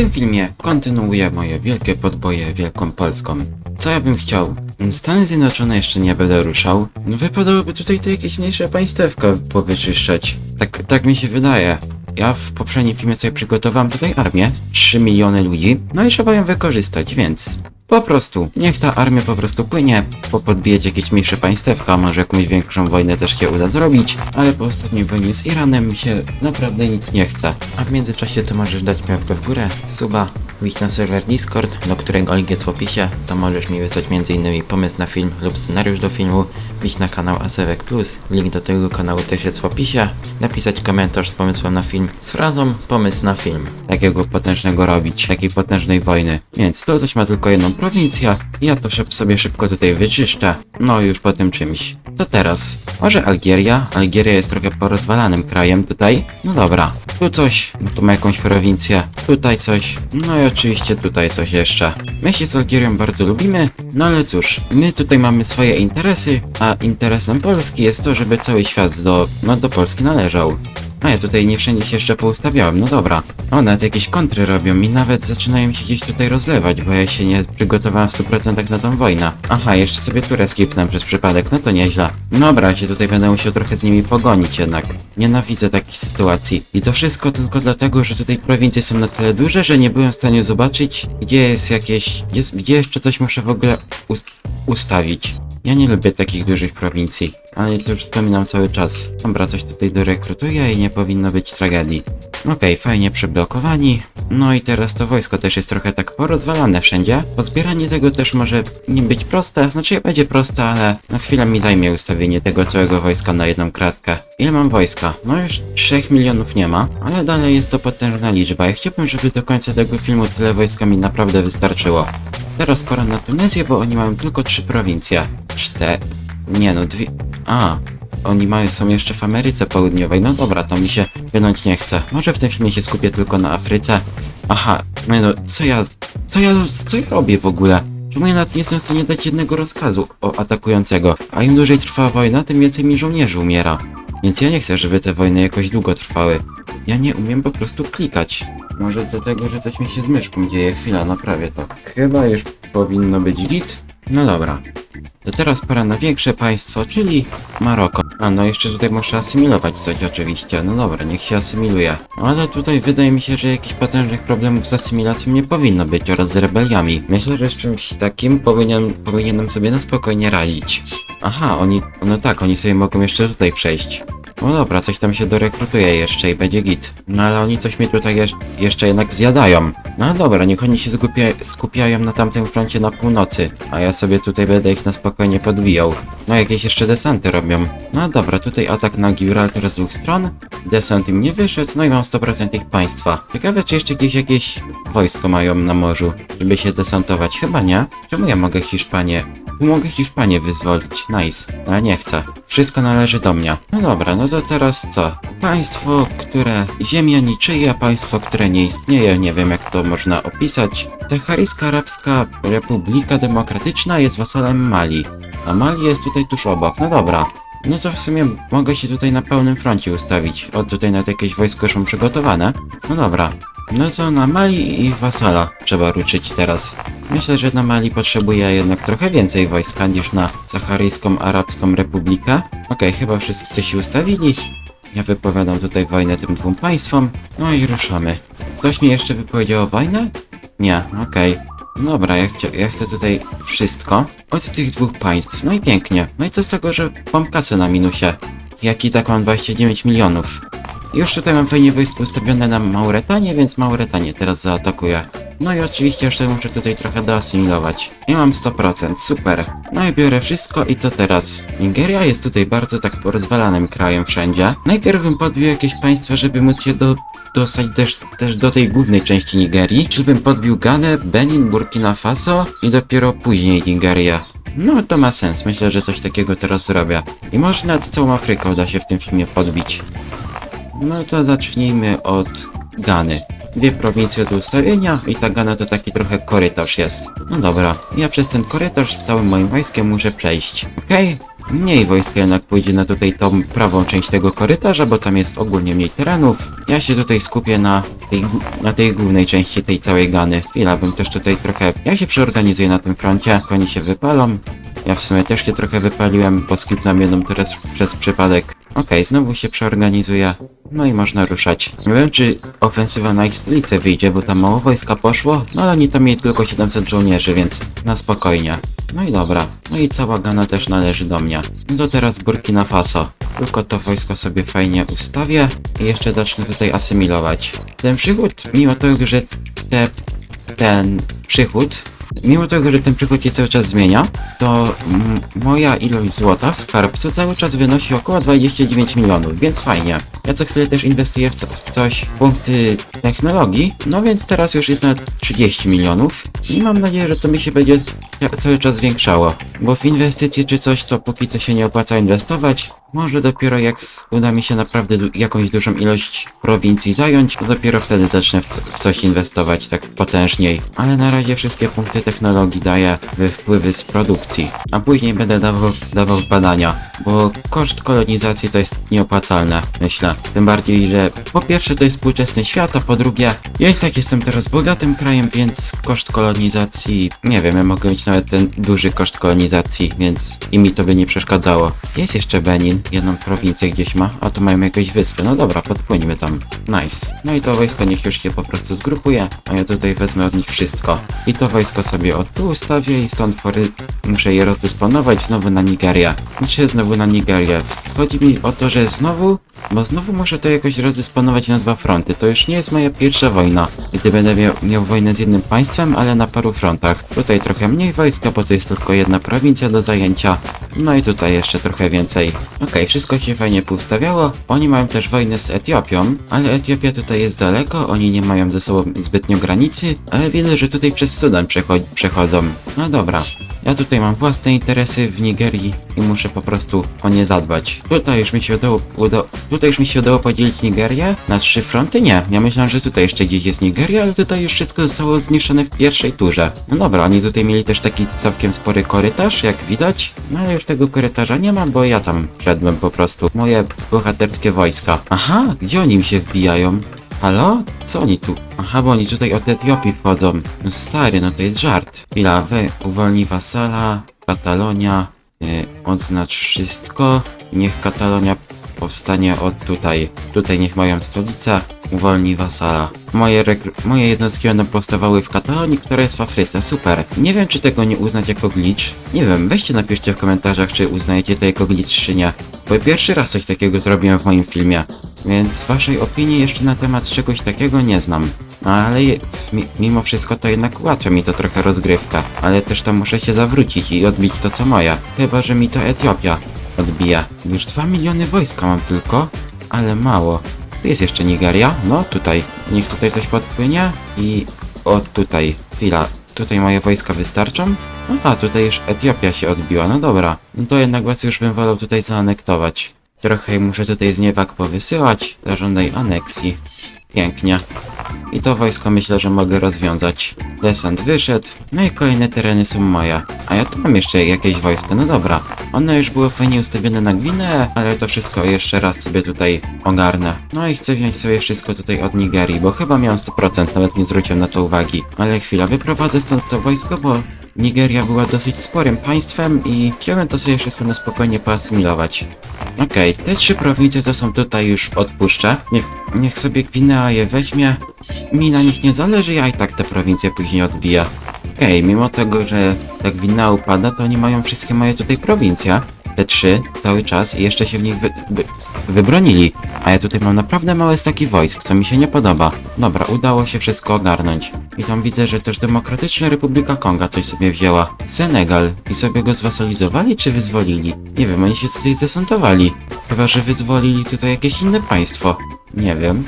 tym filmie kontynuuję moje wielkie podboje Wielką Polską. Co ja bym chciał? Stany Zjednoczone jeszcze nie będę ruszał. Wypadałoby tutaj to jakieś mniejsze państewka powyczyszczać. Tak, tak mi się wydaje. Ja w poprzednim filmie sobie przygotowałem tutaj armię, 3 miliony ludzi, no i trzeba ją wykorzystać, więc po prostu, niech ta armia po prostu płynie, popodbijać jakieś mniejsze państewka, może jakąś większą wojnę też się uda zrobić, ale po ostatniej wojnie z Iranem mi się naprawdę nic nie chce. A w międzyczasie to możesz dać mi łapkę w górę, suba, wbić na serwer Discord, do którego link jest w opisie, to możesz mi wysłać m.in. pomysł na film lub scenariusz do filmu, wbić na kanał Asewek Plus, link do tego kanału też jest w opisie, napisać komentarz z pomysłem na film z frazą pomysł na film. Takiego potężnego robić, takiej potężnej wojny. Więc to coś ma tylko jedną prowincję, ja to sobie szybko tutaj wyczyszczę, no już po tym czymś. Co teraz? Może Algieria? Algieria jest trochę porozwalanym krajem tutaj. No dobra, tu coś, no tu ma jakąś prowincję, tutaj coś, no i oczywiście tutaj coś jeszcze. My się z Algierią bardzo lubimy, no ale cóż, my tutaj mamy swoje interesy, a interesem Polski jest to, żeby cały świat do, no do Polski należał. A ja tutaj nie wszędzie się jeszcze poustawiałem, no dobra. O, nawet jakieś kontry robią i nawet zaczynają się gdzieś tutaj rozlewać, bo ja się nie przygotowałem w 100% na tą wojnę. Aha, jeszcze sobie turę skipnę przez przypadek, no to nieźle. Dobra, ja się tutaj będę musiał trochę z nimi pogonić jednak. Nienawidzę takich sytuacji. I to wszystko tylko dlatego, że tutaj prowincje są na tyle duże, że nie byłem w stanie zobaczyć, gdzie jest jakieś... Jest, gdzie jeszcze coś muszę w ogóle us ustawić. Ja nie lubię takich dużych prowincji, ale to już wspominam cały czas. Dobra, coś tutaj dorekrutuję i nie powinno być tragedii. Okej, fajnie przyblokowani. No i teraz to wojsko też jest trochę tak porozwalane wszędzie. Pozbieranie tego też może nie być proste, znaczy będzie proste, ale na chwilę mi zajmie ustawienie tego całego wojska na jedną kratkę. Ile mam wojska? No już 3 milionów nie ma, ale dalej jest to potężna liczba. Ja chciałbym, żeby do końca tego filmu tyle wojska mi naprawdę wystarczyło. Teraz pora na Tunezję, bo oni mają tylko trzy prowincje. Cztery... Nie no, dwie... A, oni mają, są jeszcze w Ameryce Południowej. No dobra, to mi się wynąć nie chce. Może w tym filmie się skupię tylko na Afryce. Aha, no, co ja... Co ja... Co ja robię w ogóle? Czemu ja nawet nie jestem w stanie dać jednego rozkazu o atakującego? A im dłużej trwa wojna, tym więcej mi żołnierzy umiera. Więc ja nie chcę, żeby te wojny jakoś długo trwały. Ja nie umiem po prostu klikać. Może do tego, że coś mi się z myszką dzieje. Chwila, naprawię to. Chyba już powinno być git. No dobra. To teraz pora na większe państwo, czyli Maroko. A no jeszcze tutaj muszę asymilować coś oczywiście. No dobra, niech się asymiluje. Ale tutaj wydaje mi się, że jakichś potężnych problemów z asymilacją nie powinno być oraz z rebeliami. Myślę, że z czymś takim powinien, powinienem sobie na spokojnie radzić. Aha, oni, no tak, oni sobie mogą jeszcze tutaj przejść. No dobra, coś tam się dorekrutuje jeszcze i będzie git. No ale oni coś mnie tutaj jeż- jeszcze jednak zjadają. No dobra, niech oni się skupia- skupiają na tamtym froncie na północy, a ja sobie tutaj będę ich na spokojnie podbijał. No jakieś jeszcze desanty robią. No dobra, tutaj atak na Gibraltar z dwóch stron. Desant im nie wyszedł, no i mam 100% ich państwa. Ciekawe, czy jeszcze jakieś, jakieś wojsko mają na morzu, żeby się desantować. Chyba nie. Czemu ja mogę Hiszpanię Mogę Hiszpanię wyzwolić. Nice. Ale nie chcę. Wszystko należy do mnie. No dobra, no to teraz co? Państwo, które... Ziemia niczyja, państwo, które nie istnieje, nie wiem jak to można opisać. Saharyjska Arabska Republika Demokratyczna jest wasalem Mali. A Mali jest tutaj tuż obok. No dobra. No to w sumie mogę się tutaj na pełnym froncie ustawić. O, tutaj nawet jakieś wojsko mam przygotowane. No dobra. No to na Mali i wasala trzeba ruczyć teraz. Myślę, że na Mali potrzebuje jednak trochę więcej wojska niż na Saharyjską Arabską Republikę. Okej, chyba wszyscy się ustawili. Ja wypowiadam tutaj wojnę tym dwóm państwom. No i ruszamy. Ktoś mi jeszcze wypowiedział wojnę? Nie, okej. Dobra, ja, chcia, ja chcę tutaj wszystko od tych dwóch państw. No i pięknie. No i co z tego, że mam kasę na minusie? Jak i tak mam 29 milionów. Już tutaj mam fajnie wojsko ustawione na Mauretanię, więc Mauretanię teraz zaatakuję. No i oczywiście jeszcze muszę tutaj trochę doasymilować. I mam 100%, super. No i biorę wszystko i co teraz? Nigeria jest tutaj bardzo tak porozwalanym krajem wszędzie. Najpierw bym podbił jakieś państwa, żeby móc się do, dostać też, też do tej głównej części Nigerii. Żebym podbił Ganę, Benin, Burkina Faso i dopiero później Nigerię. No to ma sens, myślę, że coś takiego teraz zrobię. I może nawet całą Afrykę uda się w tym filmie podbić. No to zacznijmy od Gany. Dwie prowincje do ustawienia i ta Gana to taki trochę korytarz jest. No dobra, ja przez ten korytarz z całym moim wojskiem muszę przejść, okej? Mniej wojska jednak pójdzie na tutaj tą prawą część tego korytarza, bo tam jest ogólnie mniej terenów. Ja się tutaj skupię na tej, na tej głównej części tej całej gany. Chwila, bym też tutaj trochę... Ja się przeorganizuję na tym froncie, oni się wypalą. Ja w sumie też się trochę wypaliłem, bo skipnąłem jedną teraz przez przypadek. Okej, znowu się przeorganizuję. No i można ruszać. Nie wiem, czy ofensywa na ich stolicę wyjdzie, bo tam mało wojska poszło, no ale oni tam mieli tylko 700 żołnierzy, więc na spokojnie. No i dobra. No i cała Gana też należy do mnie. No to teraz Burkina Faso. Tylko to wojsko sobie fajnie ustawię i jeszcze zacznę tutaj asymilować. Ten przychód, mimo tego, że te, ten przychód Mimo tego, że ten przychód się cały czas zmienia, to mm, moja ilość złota w skarbcu cały czas wynosi około 29 milionów, więc fajnie. Ja co chwilę też inwestuję w, co, w coś, punkty technologii, no więc teraz już jest nawet 30 milionów i mam nadzieję, że to mi się będzie ca- cały czas zwiększało, bo w inwestycje czy coś, to póki co się nie opłaca inwestować, może dopiero jak uda mi się naprawdę jakąś dużą ilość prowincji zająć, to dopiero wtedy zacznę w, w coś inwestować tak potężniej. Ale na razie wszystkie punkty technologii daję we wpływy z produkcji, a później będę dawał, dawał badania, bo koszt kolonizacji to jest nieopłacalne, myślę. Tym bardziej, że po pierwsze to jest współczesny świat, a po drugie, ja i tak jestem teraz bogatym krajem, więc koszt kolonizacji, nie wiem, ja mogę mieć nawet ten duży koszt kolonizacji, więc i mi to by nie przeszkadzało. Jest jeszcze Benin, jedną prowincję gdzieś ma, a tu mają jakieś wyspy. No dobra, podpłyńmy tam. Nice. No i to wojsko niech już się po prostu zgrupuje, a ja tutaj wezmę od nich wszystko. I to wojsko sobie od tu ustawię i stąd pory muszę je rozdysponować znowu na Nigerię. Czy znowu na Nigerię? Chodzi mi o to, że znowu, bo znowu muszę to jakoś rozdysponować na dwa fronty. To już nie jest moja pierwsza wojna, gdy będę miał, miał wojnę z jednym państwem, ale na paru frontach. Tutaj trochę mniej wojska, bo to jest tylko jedna prowincja do zajęcia. No i tutaj jeszcze trochę więcej. Okej, wszystko się fajnie poustawiało. Oni mają też wojnę z Etiopią, ale Etiopia tutaj jest daleko, oni nie mają ze sobą zbytnio granicy, ale widzę, że tutaj przez Sudan przecho- przechodzą. No dobra. Ja tutaj mam własne interesy w Nigerii i muszę po prostu o nie zadbać. Tutaj już mi się udało, uda, tutaj już mi się udało podzielić Nigerię na trzy fronty? Nie. Ja myślałem, że tutaj jeszcze gdzieś jest Nigeria, ale tutaj już wszystko zostało zniszczone w pierwszej turze. No dobra, oni tutaj mieli też taki całkiem spory korytarz, jak widać. No ale już tego korytarza nie ma, bo ja tam wszedłem po prostu. Moje bohaterskie wojska. Aha, gdzie oni mi się wbijają? Halo? Co oni tu? Aha, bo oni tutaj od Etiopii wchodzą. No stary, no to jest żart. Chwila, we, uwolnij wasala, Katalonia, odznacz wszystko. Niech Katalonia powstanie od tutaj. Tutaj niech mają stolicę, uwolnij wasala. Moje, moje jednostki będą powstawały w Katalonii, która jest w Afryce. Super. Nie wiem, czy tego nie uznać jako glitch. Nie wiem, weźcie napiszcie w komentarzach, czy uznajecie to jako glitch, czy nie. Bo pierwszy raz coś takiego zrobiłem w moim filmie. Więc waszej opinii jeszcze na temat czegoś takiego nie znam. No ale mimo wszystko to jednak ułatwia mi to trochę rozgrywkę. Ale też tam muszę się zawrócić i odbić to co moje. Chyba, że mi to Etiopia odbija. Już 2 miliony wojska mam tylko, ale mało. Tu jest jeszcze Nigeria, no tutaj. Niech tutaj coś podpłynie i o tutaj. Chwila, tutaj moje wojska wystarczą? No a tutaj już Etiopia się odbiła, no dobra. No to jednak was już bym wolał tutaj zaanektować. Trochę muszę tutaj zniewag powysyłać, zażądaj aneksji. Pięknie. I to wojsko myślę, że mogę rozwiązać. Desant wyszedł, no i kolejne tereny są moje. A ja tu mam jeszcze jakieś wojsko, no dobra. One już było fajnie ustawione na Gwineę, ale to wszystko jeszcze raz sobie tutaj ogarnę. No i chcę wziąć sobie wszystko tutaj od Nigerii, bo chyba miałem 100%, nawet nie zwróciłem na to uwagi. Ale chwila, wyprowadzę stąd to wojsko, bo Nigeria była dosyć sporym państwem i chciałem to sobie wszystko na spokojnie poasymilować. Okej, te trzy prowincje, co są tutaj już odpuszczę. Niech, niech sobie Gwinea je weźmie. Mi na nich nie zależy, ja i tak te prowincje później odbiję. Okej, mimo tego, że ta Gwinea upada, to oni mają wszystkie moje tutaj prowincje. Te trzy cały czas i jeszcze się w nich wy, wy, wybronili. A ja tutaj mam naprawdę małe staki wojsk, co mi się nie podoba. Dobra, udało się wszystko ogarnąć. I tam widzę, że też Demokratyczna Republika Konga coś sobie wzięła. Senegal. I sobie go zwasalizowali czy wyzwolili? Nie wiem, oni się tutaj zesądowali. Chyba, że wyzwolili tutaj jakieś inne państwo. Nie wiem.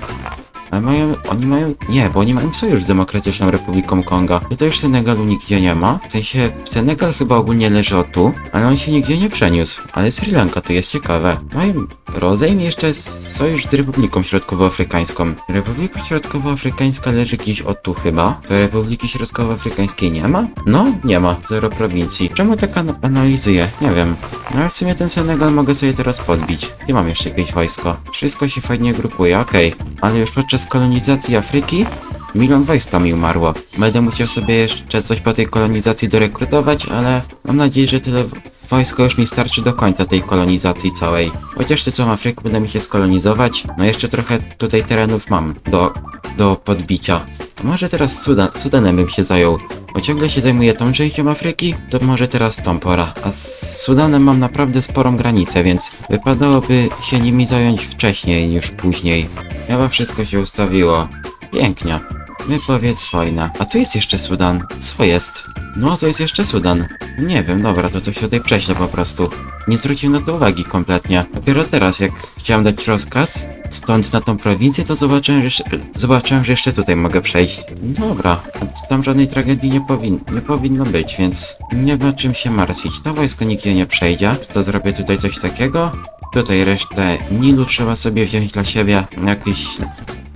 Ale mają, oni mają, nie, bo oni mają sojusz z Demokratyczną Republiką Konga. To, to już Senegalu nigdzie nie ma. W sensie, Senegal chyba ogólnie leży o tu, ale on się nigdzie nie przeniósł. Ale Sri Lanka to jest ciekawe. Mają, rozejm jeszcze sojusz z Republiką Środkowoafrykańską. Republika Środkowoafrykańska leży gdzieś o tu chyba. To Republiki Środkowoafrykańskiej nie ma? No, nie ma. Zero prowincji. Czemu tak an- analizuję? Nie wiem. No ale w sumie ten Senegal mogę sobie teraz podbić. Nie mam jeszcze jakieś wojsko. Wszystko się fajnie grupuje, okej. Ale już podczas kolonizacji Afryki Milion wojska mi umarło. Będę musiał sobie jeszcze coś po tej kolonizacji dorekrutować, ale mam nadzieję, że tyle w- wojska już mi starczy do końca tej kolonizacji całej. Chociaż ty co Afrykę będę mi się skolonizować, no jeszcze trochę tutaj terenów mam do, do podbicia. To może teraz Sudan, Sudanem bym się zajął. Bo ciągle się zajmuję tą częścią Afryki, to może teraz tą pora. A z Sudanem mam naprawdę sporą granicę, więc wypadałoby się nimi zająć wcześniej niż później. Chyba wszystko się ustawiło. Pięknie. Wypowiedz wojna. A tu jest jeszcze Sudan. Co jest? No, to jest jeszcze Sudan. Nie wiem, dobra, to coś tutaj prześlę po prostu. Nie zwróciłem na to uwagi kompletnie. Dopiero teraz, jak chciałem dać rozkaz stąd na tą prowincję, to zobaczyłem, że zobaczyłem, że jeszcze tutaj mogę przejść. Dobra, tam żadnej tragedii nie, powin nie powinno być, więc nie ma czym się martwić. To wojsko nigdzie nie przejdzie. To zrobię tutaj coś takiego. Tutaj resztę Nilu trzeba sobie wziąć dla siebie. Jakiś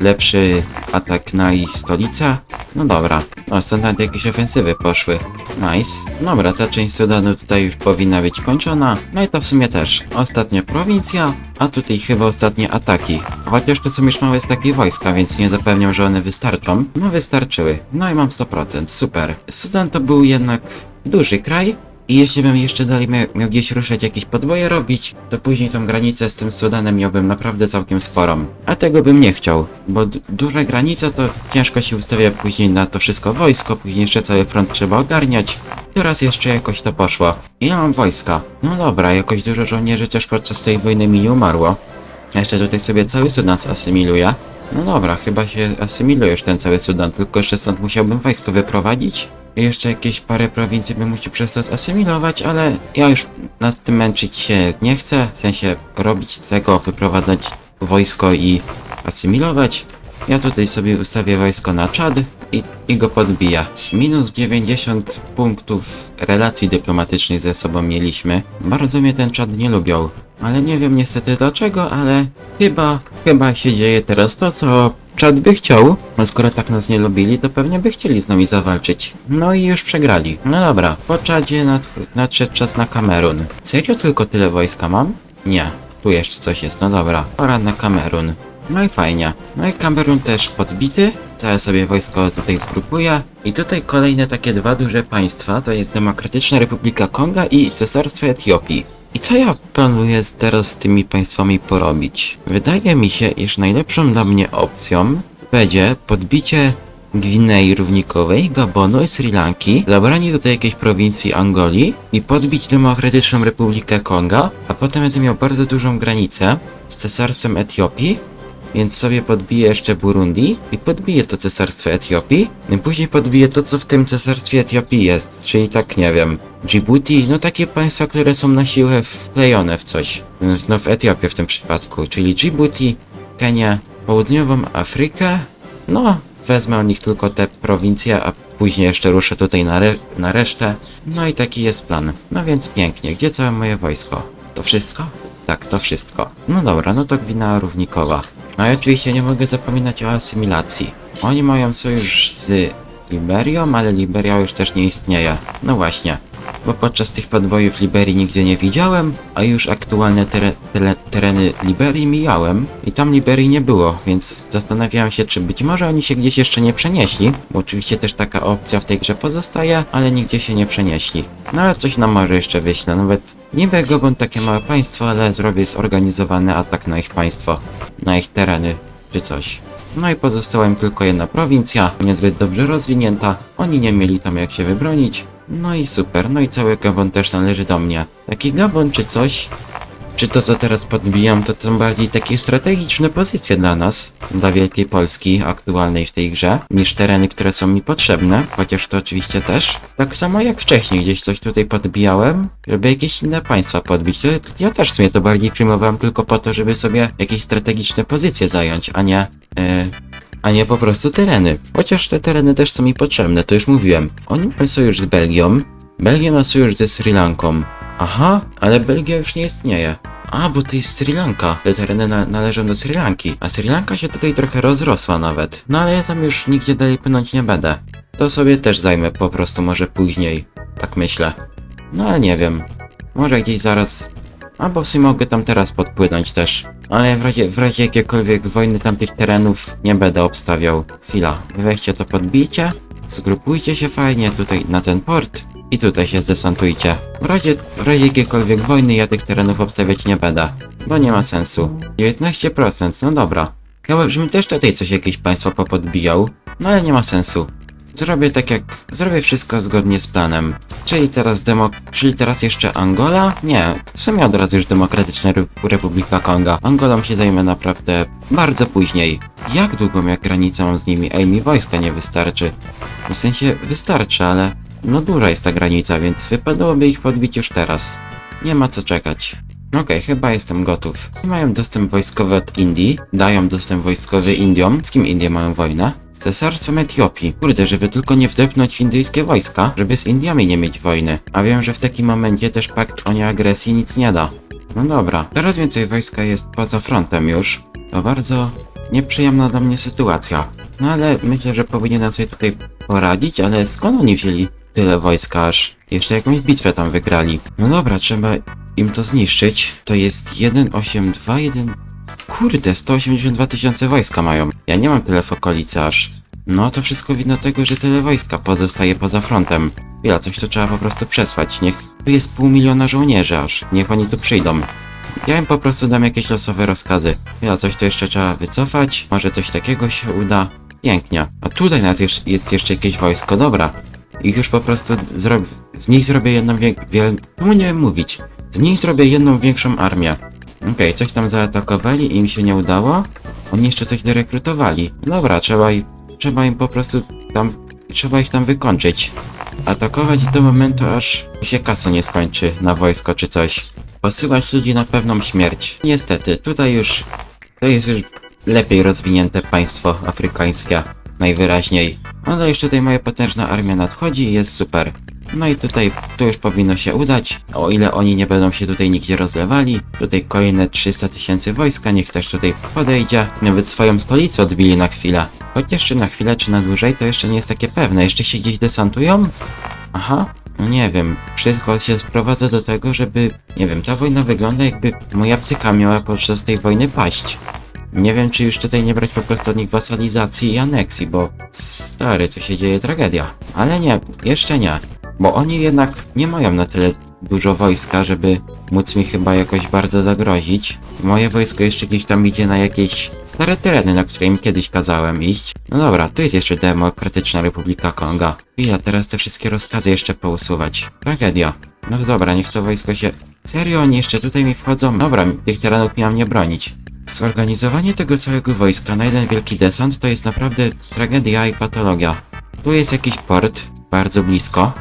lepszy atak na ich stolicę? No dobra. No, stąd jakieś ofensywy poszły. Nice. Dobra, ta część Sudanu tutaj już powinna być kończona. No i to w sumie też. Ostatnia prowincja, a tutaj chyba ostatnie ataki. Chociaż to są już małe staki wojska, więc nie zapewniam, że one wystarczą. No wystarczyły. No i mam 100%. Super. Sudan to był jednak duży kraj, i jeśli bym jeszcze dalej miał, miał gdzieś ruszać jakieś podboje robić, to później tą granicę z tym Sudanem miałbym naprawdę całkiem sporą. A tego bym nie chciał, bo du- duże granice to ciężko się ustawia później na to wszystko wojsko, później jeszcze cały front trzeba ogarniać. Teraz jeszcze jakoś to poszło. Ile mam wojska? No dobra, jakoś dużo żołnierzy też podczas tej wojny mi nie umarło. Jeszcze tutaj sobie cały Sudan asymiluje. No dobra, chyba się asymiluje już ten cały Sudan, tylko jeszcze stąd musiałbym wojsko wyprowadzić. Jeszcze jakieś parę prowincji bym musiał przez to zasymilować, ale ja już nad tym męczyć się nie chcę, w sensie robić tego, wyprowadzać wojsko i asymilować. Ja tutaj sobie ustawię wojsko na Czad i, i go podbija. Minus 90 punktów relacji dyplomatycznych ze sobą mieliśmy. Bardzo mnie ten Czad nie lubią. Ale nie wiem niestety dlaczego, ale chyba, chyba się dzieje teraz to, co Czad by chciał. No skoro tak nas nie lubili, to pewnie by chcieli z nami zawalczyć. No i już przegrali. No dobra, po Czadzie nadszedł czas na Kamerun. Serio tylko tyle wojska mam? Nie. Tu jeszcze coś jest, no dobra. Pora na Kamerun. No i fajnie. No i Kamerun też podbity. Całe sobie wojsko tutaj zgrupuje. I tutaj kolejne takie dwa duże państwa, to jest Demokratyczna Republika Konga i Cesarstwo Etiopii. I co ja planuję teraz z tymi państwami porobić? Wydaje mi się, iż najlepszą dla mnie opcją będzie podbicie Gwinei Równikowej, Gabonu i Sri Lanki, zabranie tutaj jakiejś prowincji Angolii i podbić Demokratyczną Republikę Konga, a potem będę miał bardzo dużą granicę z Cesarstwem Etiopii, więc sobie podbiję jeszcze Burundi i podbiję to Cesarstwo Etiopii, i później podbiję to, co w tym Cesarstwie Etiopii jest, czyli tak, nie wiem, Djibouti, no takie państwa, które są na siłę wklejone w coś, no w Etiopię w tym przypadku, czyli Djibouti, Kenię, Południową Afrykę, no wezmę od nich tylko te prowincje, a później jeszcze ruszę tutaj na, re na resztę, no i taki jest plan. No więc pięknie, gdzie całe moje wojsko? To wszystko? Tak, to wszystko. No dobra, no to Gwina Równikowa. No i oczywiście nie mogę zapominać o asymilacji. Oni mają sojusz z Liberią, ale Liberia już też nie istnieje. No właśnie. Bo podczas tych podbojów Liberii nigdzie nie widziałem, a już aktualne tere tele tereny Liberii mijałem i tam Liberii nie było, więc zastanawiałem się, czy być może oni się gdzieś jeszcze nie przenieśli, bo oczywiście też taka opcja w tej grze pozostaje, ale nigdzie się nie przenieśli. No ale coś nam może jeszcze wyślę, nawet niby Gabon takie małe państwo, ale zrobię zorganizowany atak na ich państwo, na ich tereny, czy coś. No i pozostała im tylko jedna prowincja, niezbyt dobrze rozwinięta, oni nie mieli tam jak się wybronić. No i super, no i cały Gabon też należy do mnie. Taki Gabon czy coś, czy to co teraz podbijam, to są bardziej takie strategiczne pozycje dla nas, dla Wielkiej Polski aktualnej w tej grze, niż tereny, które są mi potrzebne, chociaż to oczywiście też. Tak samo jak wcześniej, gdzieś coś tutaj podbijałem, żeby jakieś inne państwa podbić. To ja też w sumie to bardziej przyjmowałem tylko po to, żeby sobie jakieś strategiczne pozycje zająć, a nie... Yy, a nie po prostu tereny. Chociaż te tereny też są mi potrzebne, to już mówiłem. Oni mają sojusz z Belgią, Belgia ma sojusz ze Sri Lanką. Aha, ale Belgia już nie istnieje. A, bo to jest Sri Lanka. Te tereny na, należą do Sri Lanki. A Sri Lanka się tutaj trochę rozrosła nawet. No ale ja tam już nigdzie dalej płynąć nie będę. To sobie też zajmę po prostu może później. Tak myślę. No ale nie wiem. Może gdzieś zaraz. Albo w sumie mogę tam teraz podpłynąć też. Ale w razie, w razie jakiejkolwiek wojny tamtych terenów nie będę obstawiał. Chwila. Weźcie to podbijcie. Zgrupujcie się fajnie tutaj na ten port. I tutaj się zdesantujcie. W razie, w razie jakiejkolwiek wojny ja tych terenów obstawiać nie będę. Bo nie ma sensu. 19%, no dobra. Chyba, żebym też tutaj coś jakieś państwo popodbijał. No ale nie ma sensu. Zrobię tak jak... Zrobię wszystko zgodnie z planem. Czyli teraz demo... Czyli teraz jeszcze Angola? Nie, w sumie od razu już Demokratyczna Re- Republika Konga. Angolą się zajmę naprawdę bardzo później. Jak długą jak granicę mam z nimi? Ej, mi wojska nie wystarczy. W sensie wystarczy, ale... No duża jest ta granica, więc wypadałoby ich podbić już teraz. Nie ma co czekać. Okej, chyba jestem gotów. Mają dostęp wojskowy od Indii, dają dostęp wojskowy Indiom. Z kim Indie mają wojnę? Z cesarstwem Etiopii. Kurde, żeby tylko nie wdepnąć w indyjskie wojska, żeby z Indiami nie mieć wojny. A wiem, że w takim momencie też pakt o nieagresji nic nie da. No dobra, coraz więcej wojska jest poza frontem już. To bardzo nieprzyjemna dla mnie sytuacja. No ale myślę, że powinienem sobie tutaj poradzić, ale skąd oni wzięli tyle wojska aż? Jeszcze jakąś bitwę tam wygrali. No dobra, trzeba im to zniszczyć. To jest 182, 1... Kurde, 182 tysiące wojska mają. Ja nie mam tyle w okolicy aż. No to wszystko wina tego, że tyle wojska pozostaje poza frontem. Chwila, coś tu trzeba po prostu przesłać. Niech... Tu jest pół miliona żołnierzy aż. Niech oni tu przyjdą. Ja im po prostu dam jakieś losowe rozkazy. Chwila, coś tu jeszcze trzeba wycofać. Może coś takiego się uda. Pięknie. A tutaj nawet jest- jeszcze jakieś wojsko. Dobra. Ich już po prostu zrobię... Z nich zrobię jedną wie... wiel... No nie mówić. Z nich zrobię jedną większą armię. Okej, coś tam zaatakowali i im się nie udało. Oni jeszcze coś dorekrutowali. Dobra, trzeba ich... Trzeba im po prostu tam... Trzeba ich tam wykończyć. Atakować do momentu, aż się kasa nie skończy na wojsko czy coś. Posyłać ludzi na pewną śmierć. Niestety, tutaj już... To jest już lepiej rozwinięte państwo afrykańskie. Najwyraźniej. No ale jeszcze tutaj moja potężna armia nadchodzi i jest super. No i tutaj, tu już powinno się udać, o ile oni nie będą się tutaj nigdzie rozlewali. Tutaj kolejne 300 tysięcy wojska, niech też tutaj podejdzie. Nawet swoją stolicę odbili na chwilę. Chociaż czy na chwilę, czy na dłużej, to jeszcze nie jest takie pewne. Jeszcze się gdzieś desantują? Aha, no nie wiem. Wszystko się sprowadza do tego, żeby... Nie wiem, ta wojna wygląda jakby moja psycha miała podczas tej wojny paść. Nie wiem, czy już tutaj nie brać po prostu od nich wasalizacji i aneksji, bo stary, tu się dzieje tragedia. Ale nie, jeszcze nie. Bo oni jednak nie mają na tyle dużo wojska, żeby móc mi chyba jakoś bardzo zagrozić. Moje wojsko jeszcze gdzieś tam idzie na jakieś stare tereny, na które im kiedyś kazałem iść. No dobra, tu jest jeszcze Demokratyczna Republika Konga. Chwila, teraz te wszystkie rozkazy jeszcze pousuwać. Tragedia. No dobra, niech to wojsko się... Serio, oni jeszcze tutaj mi wchodzą? Dobra, tych terenów miałem nie bronić. Zorganizowanie tego całego wojska na jeden wielki desant to jest naprawdę tragedia i patologia. Tu jest jakiś port, bardzo blisko.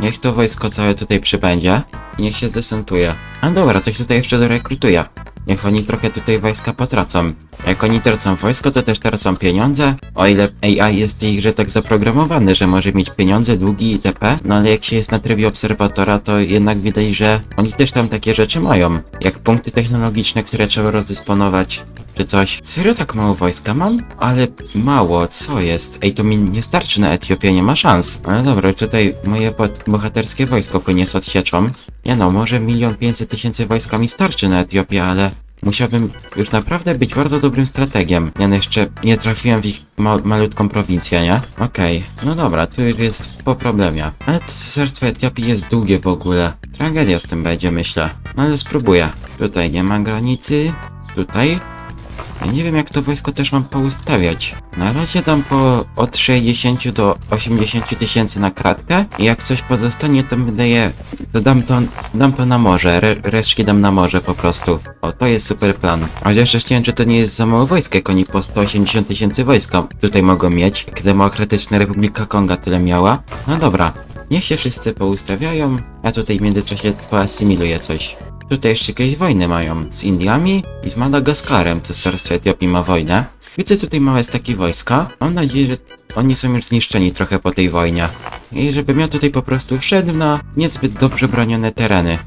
Niech to wojsko całe tutaj przybędzie i niech się zdesantuje. A dobra, coś tutaj jeszcze dorekrutuje. Niech oni trochę tutaj wojska potracą. Jak oni tracą wojsko, to też tracą pieniądze. O ile AI jest ich, że tak zaprogramowany, że może mieć pieniądze, długi itp. No ale jak się jest na trybie obserwatora, to jednak widać, że oni też tam takie rzeczy mają. Jak punkty technologiczne, które trzeba rozdysponować czy coś. Serio tak mało wojska mam? Ale mało, co jest? Ej, to mi nie starczy na Etiopię, nie ma szans. Ale dobra, tutaj moje bohaterskie wojsko płynie z odsieczą. Nie no, może milion pięćset tysięcy wojska mi starczy na Etiopię, ale musiałbym już naprawdę być bardzo dobrym strategiem. Ja no jeszcze nie trafiłem w ich ma malutką prowincję, nie? Okej, no dobra, tu już jest po problemie. Ale to cesarstwo Etiopii jest długie w ogóle. Tragedia z tym będzie, myślę. No ale spróbuję. Tutaj nie ma granicy. Tutaj ja nie wiem jak to wojsko też mam poustawiać. Na razie dam po od 60 do 80 tysięcy na kratkę i jak coś pozostanie to będę je... to dam to, dam to na morze, Re, resztki dam na morze po prostu. O, to jest super plan. Chociaż jeszcze wiem czy to nie jest za mało wojska, jak oni po 180 tysięcy wojska tutaj mogą mieć. Demokratyczna Republika Konga tyle miała. No dobra, niech się wszyscy poustawiają, a tutaj w międzyczasie poasymiluję coś. Tutaj jeszcze jakieś wojny mają z Indiami i z Madagaskarem. Cesarstwo Etiopii ma wojnę. Widzę tutaj małe staki wojska. Mam nadzieję, że oni są już zniszczeni trochę po tej wojnie. I żebym ja tutaj po prostu wszedł na niezbyt dobrze bronione tereny.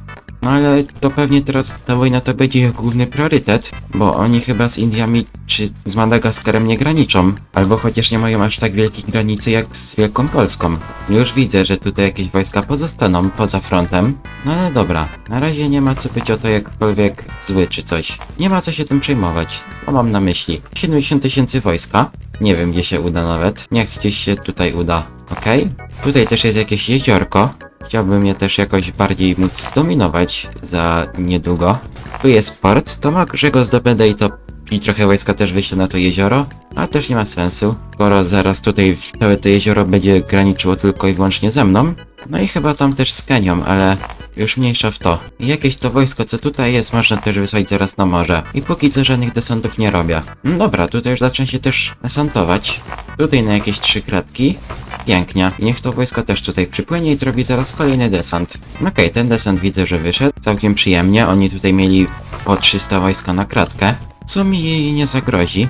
No ale to pewnie teraz ta wojna to będzie ich główny priorytet, bo oni chyba z Indiami czy z Madagaskarem nie graniczą, albo chociaż nie mają aż tak wielkiej granicy jak z Wielką Polską. Już widzę, że tutaj jakieś wojska pozostaną poza frontem, no ale dobra, na razie nie ma co być o to jakkolwiek zły czy coś. Nie ma co się tym przejmować, to mam na myśli. 70 tysięcy wojska, nie wiem gdzie się uda nawet, niech gdzieś się tutaj uda, okej? Tutaj też jest jakieś jeziorko, Chciałbym je też jakoś bardziej móc zdominować za niedługo. Tu jest port, to może go zdobędę i to i trochę wojska też wyślę na to jezioro, a też nie ma sensu, skoro zaraz tutaj całe to jezioro będzie graniczyło tylko i wyłącznie ze mną. No i chyba tam też z Kenią, ale już mniejsza w to. I jakieś to wojsko, co tutaj jest, można też wysłać zaraz na morze. I póki co żadnych desantów nie robię. No dobra, tutaj już zacznie się też desantować. Tutaj na jakieś trzy kratki. Pięknie. Niech to wojsko też tutaj przypłynie i zrobi zaraz kolejny desant. Okej, ten desant widzę, że wyszedł. Całkiem przyjemnie. Oni tutaj mieli po 300 wojska na kratkę. Co mi jej nie zagrozi.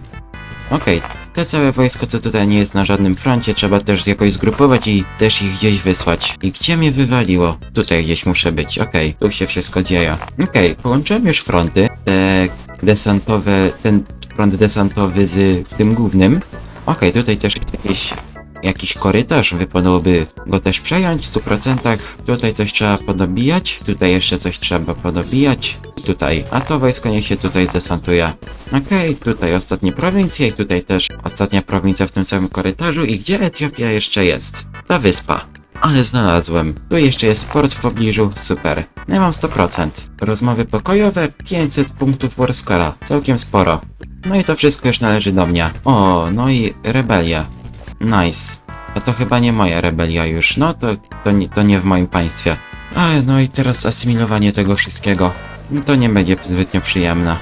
Okej, te całe wojsko, co tutaj nie jest na żadnym froncie, trzeba też jakoś zgrupować i też ich gdzieś wysłać. I gdzie mnie wywaliło? Tutaj gdzieś muszę być, okej, tu się wszystko dzieje. Okej, połączyłem już fronty, te desantowe, ten front desantowy z tym głównym. Okej, tutaj też jest jakiś, jakiś korytarz, wypadałoby go też przejąć w 100%. Tutaj coś trzeba podobijać, tutaj jeszcze coś trzeba podobijać, tutaj, a to wojsko niech się tutaj desantuje. Okej, tutaj ostatnie prowincje i tutaj też ostatnia prowincja w tym samym korytarzu i gdzie Etiopia jeszcze jest? Ta wyspa. Ale znalazłem. Tu jeszcze jest port w pobliżu, super. Ja mam 100%. Rozmowy pokojowe, 500 punktów Warscora, całkiem sporo. No i to wszystko już należy do mnie. O, no i rebelia. Nice. A to chyba nie moja rebelia już, no to, to, nie, to nie w moim państwie. A, no i teraz asymilowanie tego wszystkiego. To nie będzie zbytnio przyjemne.